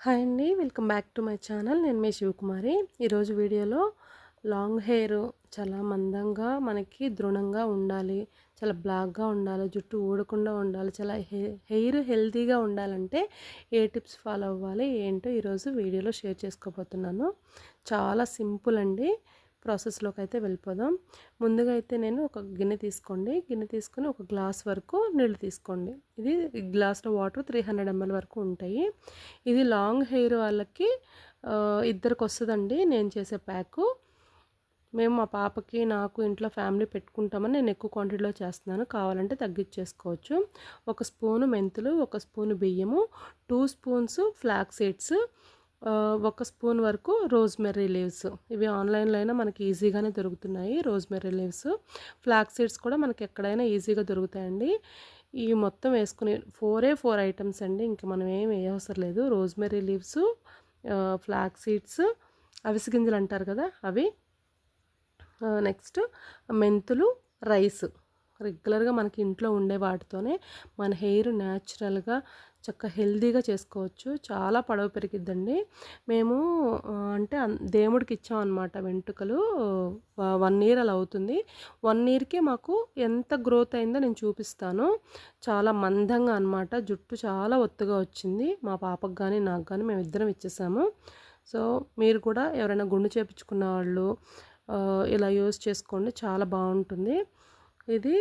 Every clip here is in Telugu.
హాయ్ అండి. Welcome back to my channel. నేను మీ శివకుమారి. ఈరోజు వీడియోలో లాంగ్ హెయిర్ చాలా మందంగా మనకి దృఢంగా ఉండాలి చాలా బ్లాక్గా ఉండాలి జుట్టు ఊడకుండా ఉండాలి చాలా హెయిర్ హెల్తీగా ఉండాలంటే ఏ టిప్స్ ఫాలో అవ్వాలి ఏంటో ఈరోజు వీడియోలో షేర్ చేసుకోబోతున్నాను. చాలా సింపుల్ అండి. ప్రాసెస్లోకి అయితే వెళ్ళిపోదాం. ముందుగా అయితే నేను ఒక గిన్నె తీసుకోండి. గిన్నె తీసుకొని ఒక గ్లాస్ వరకు నీళ్ళు తీసుకోండి. ఇది గ్లాస్లో వాటర్ త్రీ హండ్రెడ్ ఎంఎల్ వరకు ఉంటాయి. ఇది లాంగ్ హెయిర్ వాళ్ళకి ఇద్దరికి వస్తుందండి నేను చేసే ప్యాకు. మేము మా పాపకి నాకు ఇంట్లో ఫ్యామిలీ పెట్టుకుంటామని నేను ఎక్కువ క్వాంటిటీలో చేస్తున్నాను. కావాలంటే తగ్గించేసుకోవచ్చు ఒక స్పూను మెంతులు ఒక స్పూను బియ్యము టూ స్పూన్స్ ఫ్లాక్ సీడ్స్ ఒక స్పూన్ వరకు రోజ్మెర్రీ లీవ్స్. ఇవి ఆన్లైన్లో అయినా మనకి ఈజీగానే దొరుకుతున్నాయి రోజ్మెర్రీ లీవ్స్. ఫ్లాక్ సీడ్స్ కూడా మనకి ఎక్కడైనా ఈజీగా దొరుకుతాయండి. ఇవి మొత్తం వేసుకుని ఫోరే ఫోర్ ఐటమ్స్ అండి. ఇంకా మనం ఏం వేయవసరం లేదు. రోజ్మెర్రీ లీవ్స్ ఫ్లాక్ సీడ్స్ అవిసి గింజలు అంటారు కదా అవి. నెక్స్ట్ మెంతులు రైస్. రెగ్యులర్గా మనకి ఇంట్లో ఉండే వాటితోనే మన హెయిర్ న్యాచురల్గా చక్క హెల్దీగా చేసుకోవచ్చు. చాలా పొడవు పెరిగిద్దండి. మేము అంటే దేవుడికి ఇచ్చాం అనమాట వెంట్రుకలు వన్ ఇయర్ అలా అవుతుంది. వన్ ఇయర్కే మాకు ఎంత గ్రోత్ అయిందో నేను చూపిస్తాను. చాలా మందంగా అనమాట జుట్టు చాలా ఒత్తుగా వచ్చింది. మా పాపకు కానీ నాకు కానీ మేము ఇద్దరం ఇచ్చేసాము. సో మీరు కూడా ఎవరైనా గుండు చేపించుకున్న వాళ్ళు ఇలా యూస్ చేసుకోండి. చాలా బాగుంటుంది. ఇది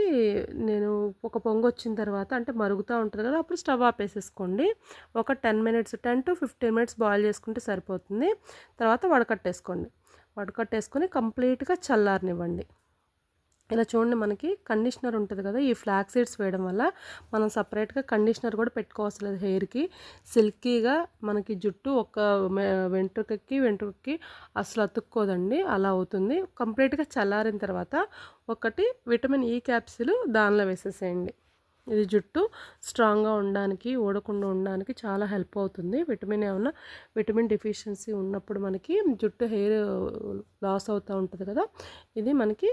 నేను ఒక పొంగు వచ్చిన తర్వాత అంటే మరుగుతూ ఉంటుంది కదా అప్పుడు స్టవ్ ఆపేసేసుకోండి. ఒక ten minutes ten to fifteen minutes boil చేసుకుంటే సరిపోతుంది. తర్వాత వడకట్టేసుకోండి. వడకట్టేసుకొని కంప్లీట్గా చల్లారనివ్వండి. ఇలా చూడండి మనకి కండిషనర్ ఉంటుంది కదా ఈ ఫ్లాక్ సీడ్స్ వేయడం వల్ల మనం సపరేట్గా కండిషనర్ కూడా పెట్టుకోవాల్సి లేదు హెయిర్కి సిల్కీగా మనకి జుట్టు ఒక వెంట్రుకకి వెంట్రుకకి అసలు అతుక్కోదండి అలా అవుతుంది. కంప్లీట్గా చల్లారిన తర్వాత ఒకటి విటమిన్ ఈ క్యాప్సిల్ దానిలో వేసేసేయండి. ఇది జుట్టు స్ట్రాంగ్గా ఉండడానికి ఓడకుండా ఉండడానికి చాలా హెల్ప్ అవుతుంది. విటమిన్ ఏమన్నా విటమిన్ డిఫిషియన్సీ ఉన్నప్పుడు మనకి జుట్టు హెయిర్ లాస్ అవుతూ ఉంటుంది కదా ఇది మనకి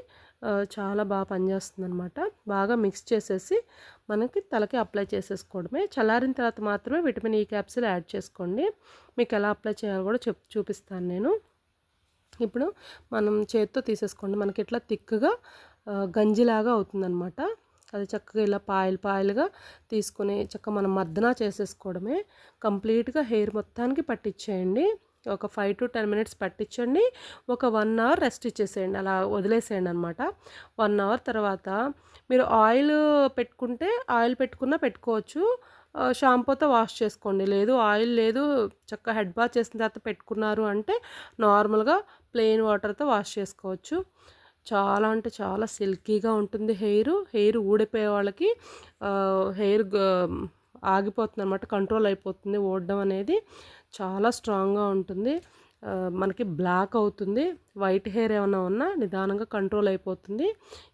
చాలా బాగా పనిచేస్తుంది అనమాట బాగా మిక్స్ చేసేసి మనకి తలకి అప్లై చేసేసుకోవడమే. చల్లారిన తర్వాత మాత్రమే విటమిన్ ఈ క్యాప్సిల్ యాడ్ చేసుకోండి. మీకు ఎలా అప్లై చేయాలో కూడా చెప్ చూపిస్తాను నేను. ఇప్పుడు మనం చేత్తో తీసేసుకోండి. మనకి ఇట్లా తిక్కుగా గంజిలాగా అవుతుందన్నమాట. అది చక్కగా ఇలా పాయలు పాయలుగా తీసుకొని చక్కగా మనం మద్దన చేసేసుకోవడమే. కంప్లీట్గా హెయిర్ మొత్తానికి పట్టించేయండి ఒక ఫైవ్ టు టెన్ మినిట్స్ పట్టించండి. ఒక వన్ అవర్ రెస్ట్ ఇచ్చేసేయండి. అలా వదిలేసేయండి అనమాట వన్ అవర్ తర్వాత మీరు ఆయిల్ పెట్టుకుంటే ఆయిల్ పెట్టుకున్నా పెట్టుకోవచ్చు. షాంపూతో వాష్ చేసుకోండి. లేదు ఆయిల్ లేదు చక్కగా హెడ్ బాత్ చేసిన తర్వాత పెట్టుకున్నారు అంటే నార్మల్గా ప్లెయిన్ వాటర్తో వాష్ చేసుకోవచ్చు. చాలా అంటే చాలా సిల్కీగా ఉంటుంది హెయిర్. హెయిర్ ఊడిపోయే వాళ్ళకి హెయిర్ ఆగిపోతుంది అనమాట కంట్రోల్ అయిపోతుంది. ఓడడం అనేది చాలా స్ట్రాంగ్గా ఉంటుంది. మనకి బ్లాక్ అవుతుంది. వైట్ హెయిర్ ఏమైనా ఉన్నా నిదానంగా కంట్రోల్ అయిపోతుంది.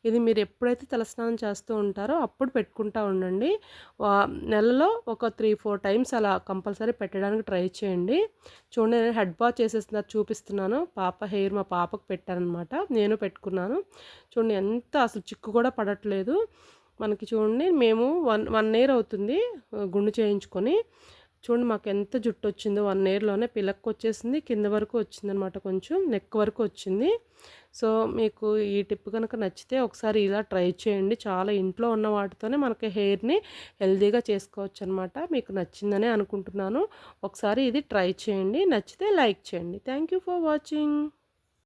ఇది మీరు ఎప్పుడైతే తలస్నానం చేస్తూ ఉంటారో అప్పుడు పెట్టుకుంటూ ఉండండి. నెలలో ఒక త్రీ ఫోర్ టైమ్స్ అలా కంపల్సరీ పెట్టడానికి ట్రై చేయండి. చూడండి నేను హెడ్ బాత్ చేసేసిన చూపిస్తున్నాను. పాప హెయిర్ మా పాపకు పెట్టానమాట నేను పెట్టుకున్నాను. చూడండి ఎంత అసలు చిక్కు కూడా పడట్లేదు. మనకి చూడండి మేము వన్ వన్ ఇయర్ అవుతుంది గుండు చేయించుకొని. చూడండి మాకు ఎంత జుట్టు వచ్చిందో వన్ ఇయర్లోనే పిల్లకి వచ్చేసింది కింద వరకు వచ్చిందనమాట కొంచెం నెక్ వరకు వచ్చింది. సో మీకు ఈ టిప్ కనుక నచ్చితే ఒకసారి ఇలా ట్రై చేయండి. చాలా ఇంట్లో ఉన్న వాటితోనే మనకి హెయిర్ని హెల్దీగా చేసుకోవచ్చు అనమాట మీకు నచ్చిందనే అనుకుంటున్నాను. ఒకసారి ఇది ట్రై చేయండి. నచ్చితే లైక్ చేయండి. Thank for watching.